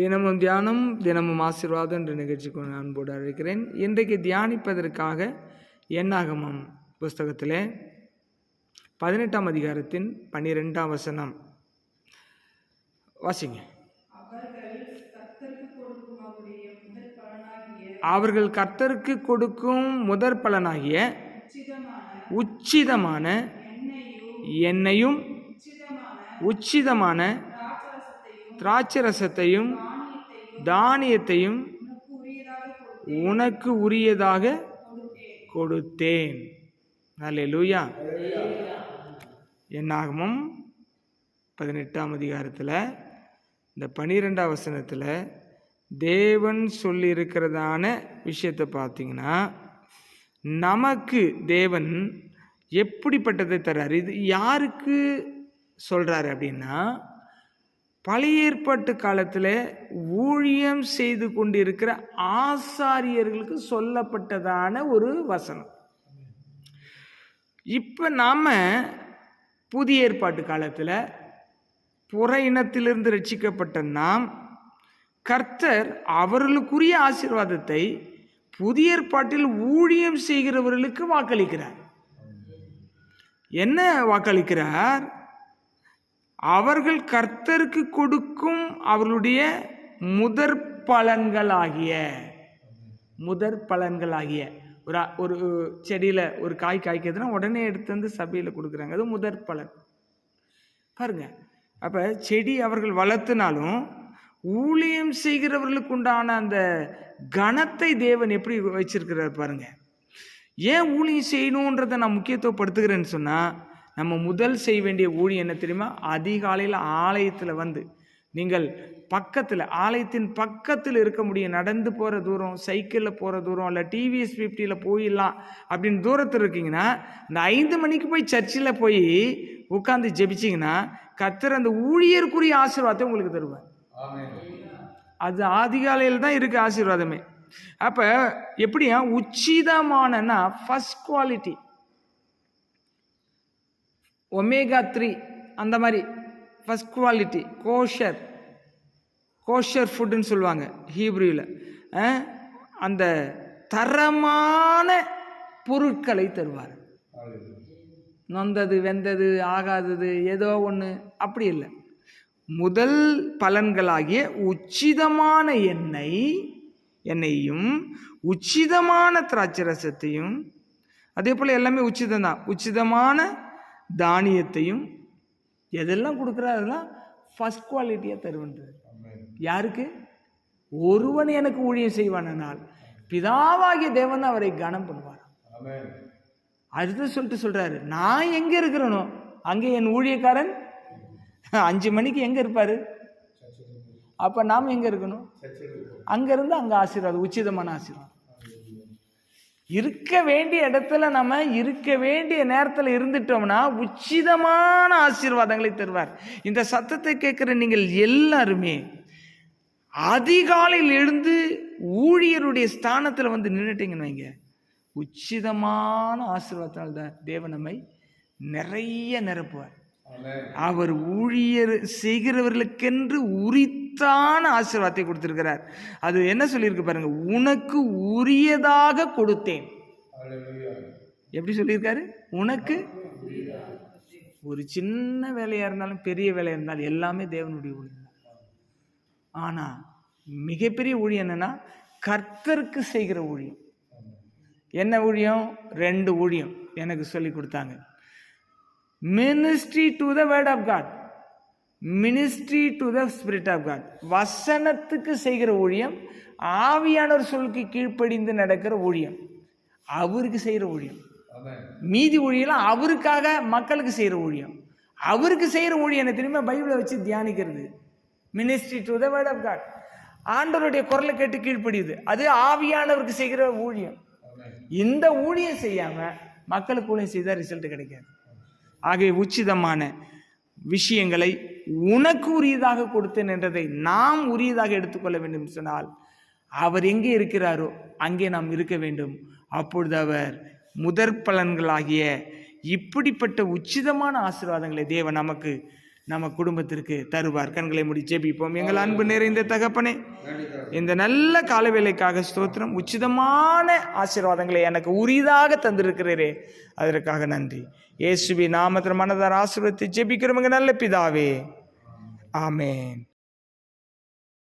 தினமும் தியானம் தினமும் ஆசீர்வாதம் என்ற நிகழ்ச்சிக்கு நான் அன்போடு அழைக்கிறேன். இன்றைக்கு தியானிப்பதற்காக எண்ணாகமம் புஸ்தகத்தில் பதினெட்டாம் அதிகாரத்தின் பன்னிரெண்டாம் வசனம். வாசிங்க. அவர்கள் கர்த்தருக்கு கொடுக்கும் முதற் பலனாகிய உச்சிதமான எண்ணெயும் உச்சிதமான திராட்சரசத்தையும் தானியத்தையும் உனக்கு உரியதாக கொடுத்தேன். அல்லேலூயா என்னாகமும் பதினெட்டாம் அதிகாரத்தில் இந்த பனிரெண்டாம் வசனத்தில் தேவன் சொல்லியிருக்கிறதான விஷயத்தை பார்த்தீங்கன்னா நமக்கு தேவன் எப்படிப்பட்டதை தர்றாரு? இது யாருக்கு சொல்கிறாரு அப்படின்னா பழைய ஏற்பாட்டு காலத்தில் ஊழியம் செய்து கொண்டிருக்கிற ஆசாரியர்களுக்கு சொல்லப்பட்டதான ஒரு வசனம். இப்போ நாம் புதிய ஏற்பாட்டு காலத்தில் புற இனத்திலிருந்து ரட்சிக்கப்பட்ட நாம் கர்த்தர் அவர்களுக்குரிய ஆசீர்வாதத்தை புதிய ஏற்பாட்டில் ஊழியம் செய்கிறவர்களுக்கு வாக்களிக்கிறார். என்ன வாக்களிக்கிறார்? அவர்கள் கர்த்தருக்கு கொடுக்கும் அவர்களுடைய முதற் பலன்களாகிய முதற் பலன்களாகிய. ஒரு ஒரு செடியில் ஒரு காய் காய்க்கிறதுனா உடனே எடுத்து வந்து சபையில் கொடுக்குறாங்க. அது முதற் பலன். பாருங்க. அப்போ செடி அவர்கள் வளர்த்தினாலும் ஊழியம் செய்கிறவர்களுக்கு உண்டான அந்த கணத்தை தேவன் எப்படி வச்சிருக்கிறார் பாருங்க. ஏன் ஊழியம் செய்யணுன்றதை நான் முக்கியத்துவப்படுத்துகிறேன்னு சொன்னால் நம்ம முதல் செய்ய வேண்டிய ஊழியம் என்ன தெரியுமா? அதிகாலையில் ஆலயத்தில் வந்து நீங்கள் பக்கத்தில் ஆலயத்தின் பக்கத்தில் இருக்க முடியும். நடந்து போகிற தூரம் சைக்கிளில் போகிற தூரம் இல்லை டிவிஎஸ் ஃபிஃப்டியில் போயிடலாம் அப்படின்னு தூரத்தில் இருக்கீங்கன்னா இந்த ஐந்து மணிக்கு போய் சர்ச்சில் போய் உட்காந்து ஜெபிச்சிங்கன்னா கத்துற அந்த ஊழியருக்குரிய ஆசீர்வாதத்தை உங்களுக்கு தருவார். அது ஆதிகாலையில் தான் இருக்குது ஆசீர்வாதமே. அப்போ எப்படியா? உச்சிதமானன்னா ஃபஸ்ட் குவாலிட்டி ஒமேகா த்ரீ அந்த மாதிரி ஃபஸ்ட் குவாலிட்டி கோஷர் கோஷர் ஃபுட்டுன்னு சொல்லுவாங்க ஹீப்ரியில் அந்த தரமான பொருட்களை தருவார். நொந்தது வெந்தது ஆகாதது ஏதோ ஒன்று அப்படி இல்லை. முதல் பலன்களாகிய உச்சிதமான எண்ணெய் எண்ணெயையும் உச்சிதமான திராட்சை ரசத்தையும் அதே போல் எல்லாமே உச்சிதம் தான் உச்சிதமான தானியத்தையும் எதெல்லாம் கொடுக்குறா அதெல்லாம் ஃபஸ்ட் குவாலிட்டியாக தருவன்றது யாருக்கு? ஒருவன் எனக்கு ஊழியம் செய்வானால் பிதாவாகிய தேவன் அவரை கனம் பண்ணுவார் அடுத்து சொல்லிட்டு சொல்றாரு நான் எங்க இருக்கிறேனோ அங்கே என் ஊழியக்காரன் அஞ்சு மணிக்கு எங்க இருப்பாரு? அப்ப நாம் எங்க இருக்கணும்? அங்க இருந்து அங்க ஆசீர்வாதம் உச்சிதமான ஆசீர்வாதம். இருக்க வேண்டிய இடத்துல நம்ம இருக்க வேண்டிய நேரத்தில் இருந்துட்டோம்னா உச்சிதமான ஆசீர்வாதங்களை தருவார். இந்த சத்தத்தை கேட்குற நீங்கள் எல்லாருமே அதிகாலையில் எழுந்து ஊழியருடைய ஸ்தானத்தில் வந்து நின்றுட்டீங்கன்னு வைங்க. உச்சிதமான ஆசீர்வாதத்தால் தான் தேவன் நம்மை நிறைய நிரப்புவார். அவர் ஊழியர் செய்கிறவர்களுக்கென்று உரித்தான ஆசீர்வாதத்தை கொடுத்திருக்கிறார். அது என்ன சொல்லியிருக்கு பாருங்க உனக்கு உரியதாக கொடுத்தேன். எப்படி சொல்லியிருக்காரு? உனக்கு ஒரு சின்ன வேலையா இருந்தாலும் பெரிய வேலையா இருந்தாலும் எல்லாமே தேவனுடைய ஊழியம் தான். ஆனா மிகப்பெரிய ஊழியம் என்னன்னா கர்த்தருக்கு செய்கிற ஊழியம். என்ன ஊழியம்? ரெண்டு ஊழியம் எனக்கு சொல்லி கொடுத்தாங்க. Ministry to the word of God ministry to the spirit of God வசனத்துக்கு செய்கிற ஊழியம் ஆவியானவர் சொல்லுக்கு கீழ்ப்படிந்து நடக்கிற ஊழியம். அவருக்கு செய்கிற ஊழியம். மீதி ஊழியெல்லாம் அவருக்காக மக்களுக்கு செய்கிற ஊழியம். அவருக்கு செய்கிற ஊழியம் என்ன தெரியுமா? பைபிளை வச்சு தியானிக்கிறது. Ministry to the word of God ஆண்டவருடைய குரலை கேட்டு கீழ்ப்படியுது. அது ஆவியானவருக்கு செய்கிற ஊழியம். இந்த ஊழியம் செய்யாம மக்களுக்கு ஊழியம் செய்தால் ரிசல்ட் கிடைக்காது. ஆகிய உச்சிதமான விஷயங்களை உனக்கு உரியதாக கொடுத்தேன் என்றதை நாம் உரியதாக எடுத்துக்கொள்ள வேண்டும் சொன்னால் அவர் எங்கே இருக்கிறாரோ அங்கே நாம் இருக்க வேண்டும். அப்பொழுது அவர் முதற் பலன்களாகிய இப்படிப்பட்ட உச்சிதமான ஆசீர்வாதங்களை தேவன் நமக்கு நம்ம குடும்பத்திற்கு தருவார். கண்களை முடி ஜெபிப்போம். எங்கள் அன்பு நிறைந்த தகப்பனே இந்த நல்ல காலவேளைக்காக ஸ்தோத்திரம். உச்சிதமான ஆசீர்வாதங்களை எனக்கு உரிதாக தந்திருக்கிறீரே. அதற்காக நன்றி. இயேசுவி நாமத்தில் மனதார் ஆசீர்வத்தை ஜெபிக்கிறோம். எங்கள் நல்ல பிதாவே. Amen.